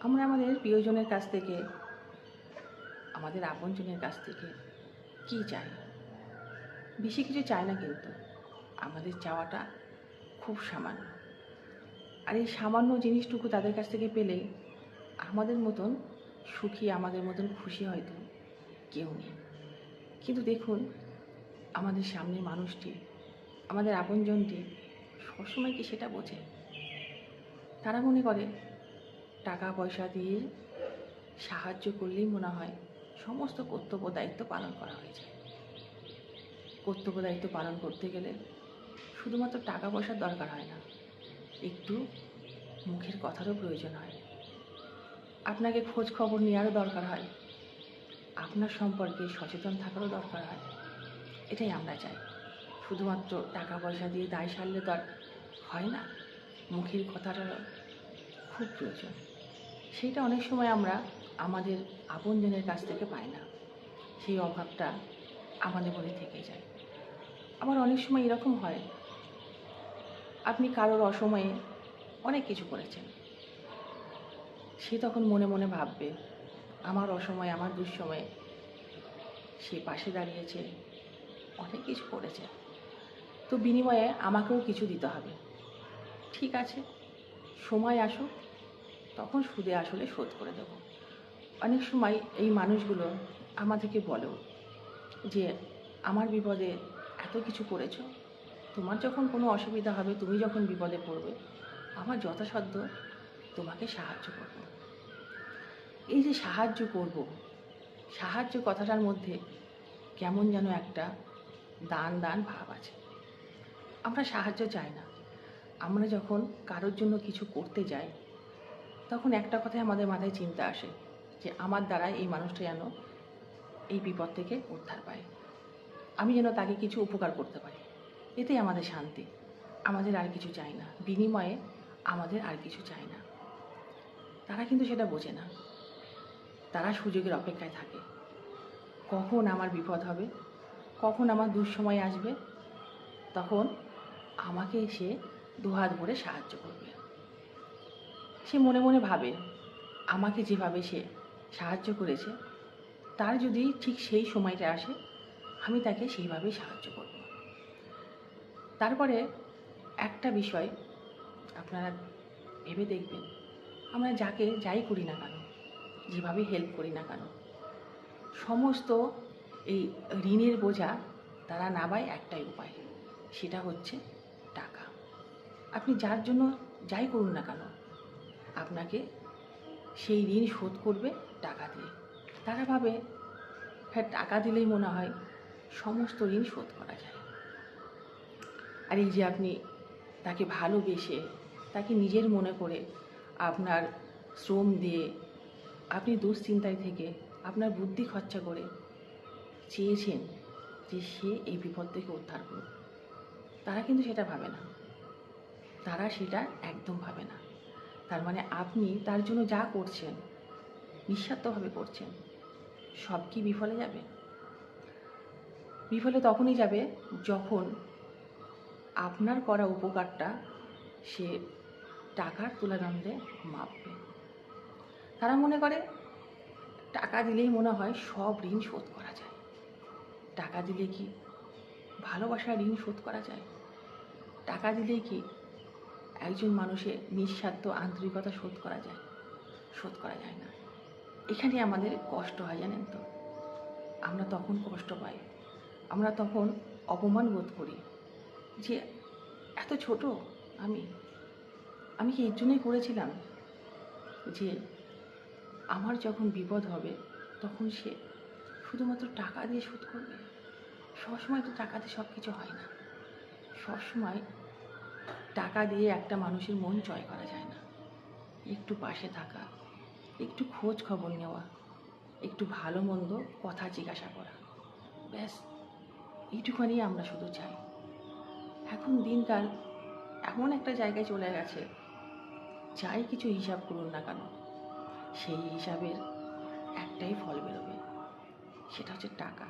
আমরা আমাদের প্রিয়জনের কাছ থেকে, আমাদের আপনজনের কাছ থেকে কি চাই? বেশি কিছু চাই না কিন্তু। আমাদের চাওয়াটা খুব সামান্য। আর এই সামান্য জিনিসটুকু তাদের কাছ থেকে পেলে আমাদের মতন সুখী, আমাদের মতন খুশি হয়তো কেউ নেই। কিন্তু দেখুন, আমাদের সামনের মানুষটি, আমাদের আপনজনটি সবসময় কি সেটা বোঝে? তারা মনে করে টাকা পয়সা দিয়ে সাহায্য করলেই মনে হয় সমস্ত কর্তব্য দায়িত্ব পালন করা হয়ে যায়। কর্তব্য দায়িত্ব পালন করতে গেলে শুধুমাত্র টাকা পয়সার দরকার হয় না, একটু মুখের কথারও প্রয়োজন হয়। আপনাকে খোঁজ খবর নেওয়ারও দরকার হয়। আপনার সম্পর্কে সচেতন থাকারও দরকার হয়। এটাই আমরা চাই। শুধুমাত্র টাকা পয়সা দিয়ে দায় সারলে তো আর হয় না। মুখের কথাটারও খুব প্রয়োজন। সেইটা অনেক সময় আমরা আমাদের আপনজনের কাছ থেকে পাই না। সেই অভাবটা আমাদের মনে থেকে যায়। আবার অনেক সময় এরকম হয়, আপনি কারোর অসময়ে অনেক কিছু করেছেন। সে তখন মনে মনে ভাববে, আমার অসময়ে, আমার দুঃসময়ে সে পাশে দাঁড়িয়েছে, অনেক কিছু করেছে। তো বিনিময়ে আমাকেও কিছু দিতে হবে। ঠিক আছে, সময় আসুক তখন সুদে আসলে শোধ করে দেবো। অনেক সময় এই মানুষগুলো আমাদেরকে বলেও যে, আমার বিপদে এত কিছু করেছ, তোমার যখন কোনো অসুবিধা হবে, তুমি যখন বিপদে পড়বে, আমার যথাসাধ্য তোমাকে সাহায্য করব। এই যে সাহায্য করব, সাহায্য কথাটার মধ্যে কেমন যেন একটা দান দান ভাব আছে। আমরা সাহায্য চাই না। আমরা যখন কারোর জন্য কিছু করতে যাই তখন একটা কথাই আমাদের মাথায় চিন্তা আসে যে আমার দ্বারা এই মানুষটা যেন এই বিপদ থেকে উদ্ধার পায়। আমি যেন তাকে কিছু উপকার করতে পারি। এতেই আমাদের শান্তি। আমাদের আর কিছু চাই না। বিনিময়ে আমাদের আর কিছু চাই না। তারা কিন্তু সেটা বোঝে না। তারা সুযোগের অপেক্ষায় থাকে। কখন আমার বিপদ হবে? কখন আমার দুঃসময় আসবে? তখন আমাকে এসে দুহাত ভরে সাহায্য করবে। সে মনে মনে ভাবে, আমাকে যেভাবে সে সাহায্য করেছে, তার যদি ঠিক সেই সময়টা আসে, আমি তাকে সেইভাবেই সাহায্য করব। তারপরে একটা বিষয় আপনারা ভেবে দেখবেন, আমরা যাকে যাই করি না কেন, যেভাবে হেল্প করি না কেন, সমস্ত এই ঋণের বোঝা তারা নাবায় একটাই উপায়, সেটা হচ্ছে টাকা। আপনি যার জন্য যাই করুন না কেন আপনাকে সেই ঋণ শোধ করবে টাকা দিয়ে। তারা ভাবে হ্যাঁ টাকা দিলেই মনে হয় সমস্ত ঋণ শোধ করা যায়। আর এই যে আপনি তাকে ভালোবেসে, তাকে নিজের মনে করে আপনার শ্রম দিয়ে, আপনি দুশ্চিন্তায় থেকে আপনার বুদ্ধি খরচা করে চেয়েছেন যে সে এই বিপদ থেকে উদ্ধার করুক। তারা কিন্তু সেটা ভাবে না। তারা সেটা একদম ভাবে না। তার মানে আপনি তার জন্য যা করছেন, নিঃস্বার্থভাবে করছেন, সব কি বিফলে যাবে? বিফলে তখনই যাবে যখন আপনার করা উপকারটা সে টাকার তুলনান্তে মাপবে। তারা মনে করে, টাকা দিলেই মনে হয় সব ঋণ শোধ করা যায়। টাকা দিলে কি ভালোবাসার ঋণ শোধ করা যায়? টাকা দিলেই কি একজন মানুষের নিঃস্বার্থ আন্তরিকতা শোধ করা যায়, শোধ করা যায় না। এখানে আমাদের কষ্ট হয় জানেন তো। আমরা তখন কষ্ট পাই। আমরা তখন অপমান বোধ করি যে, এত ছোট আমি। আমি কি এর জন্যই করেছিলাম? যে, আমার যখন বিপদ হবে, তখন সে শুধুমাত্র টাকা দিয়ে শোধ করবে। সবসময় তো টাকাতে সব কিছু হয় না। সবসময় টাকা দিয়ে একটা মানুষের মন জয় করা যায় না। একটু পাশে থাকা, একটু খোঁজ খবর নেওয়া, একটু ভালো মন্দ কথা জিজ্ঞাসা করা। ব্যাস এইটুখানি আমরা শুধু চাই। এখন দিনকাল এমন একটা জায়গায় চলে গেছে, যাই কিছু হিসাব করুন না কেন, সেই হিসাবের একটাই ফল বেরোবে, সেটা হচ্ছে টাকা।